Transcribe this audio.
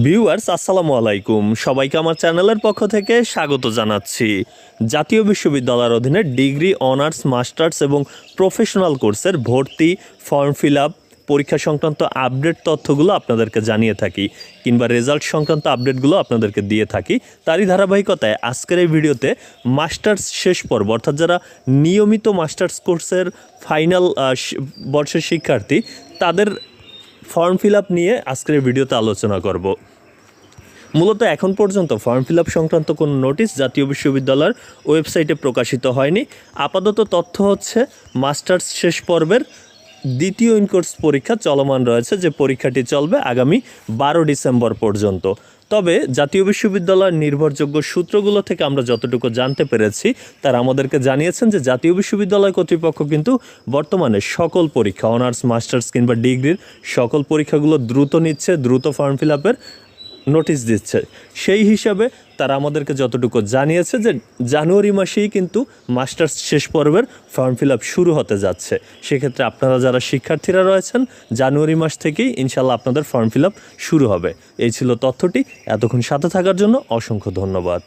Viewers আসসালামু আলাইকুম। সবাইকে আমার চ্যানেলের পক্ষ থেকে স্বাগত জানাচ্ছি। জাতীয় বিশ্ববিদ্যালয়ের অধীনে ডিগ্রি, অনার্স, মাস্টার্স এবং প্রফেশনাল কোর্সের ভর্তি, ফর্ম ফিল আপ, পরীক্ষা সংক্রান্ত আপডেট তথ্যগুলো আপনাদেরকে জানিয়ে থাকি কিংবা রেজাল্ট সংক্রান্ত আপডেটগুলো আপনাদেরকে দিয়ে থাকি। তারই ধারাবাহিকতায় আজকের এই ভিডিওতে মাস্টার্স শেষ পর্ব, অর্থাৎ যারা নিয়মিত মাস্টার্স কোর্সের ফাইনাল বর্ষের শিক্ষার্থী, তাদের ফর্ম ফিল আপ নিয়ে আজকের ভিডিওতে আলোচনা করব। মূলত এখন পর্যন্ত ফর্ম ফিল আপ সংক্রান্ত কোনো নোটিশ জাতীয় বিশ্ববিদ্যালয়ের ওয়েবসাইটে প্রকাশিত হয়নি। আপাতত তথ্য হচ্ছে মাস্টার্স শেষ পর্বের দ্বিতীয় ইনকোর্স পরীক্ষা চলমান রয়েছে, যে পরীক্ষাটি চলবে আগামী বারো ডিসেম্বর পর্যন্ত। তবে জাতীয় বিশ্ববিদ্যালয়ের নির্ভরযোগ্য সূত্রগুলো থেকে আমরা যতটুকু জানতে পেরেছি, তারা আমাদেরকে জানিয়েছেন যে জাতীয় বিশ্ববিদ্যালয় কর্তৃপক্ষ কিন্তু বর্তমানে সকল পরীক্ষা, অনার্স, মাস্টার্স কিংবা ডিগ্রির সকল পরীক্ষাগুলো দ্রুত নিচ্ছে, দ্রুত ফর্ম ফিল আপের নোটিশ দিচ্ছে। সেই হিসাবে তারা আমাদেরকে যতটুকু জানিয়েছে যে জানুয়ারি মাসেই কিন্তু মাস্টার্স শেষ পর্বের ফর্ম ফিল শুরু হতে যাচ্ছে। সেক্ষেত্রে আপনারা যারা শিক্ষার্থীরা রয়েছেন, জানুয়ারি মাস থেকেই ইনশাল্লাহ আপনাদের ফর্ম ফিল শুরু হবে। এই ছিল তথ্যটি। এতক্ষণ সাথে থাকার জন্য অসংখ্য ধন্যবাদ।